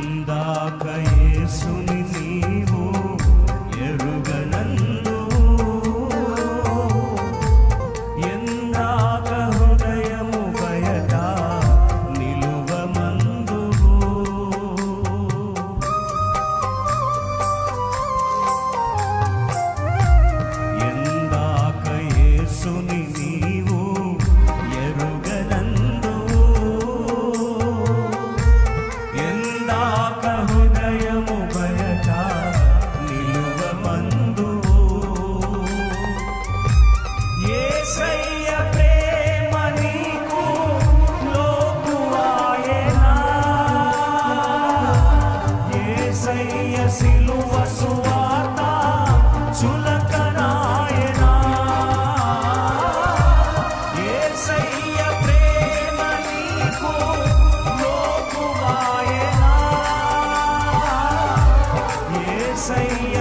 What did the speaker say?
ఎందాక యేసుని హృదయము బయట నిలువమందు. యేసయ్య ప్రేమ నీకు లోకువాయెనా యేసయ్య సి say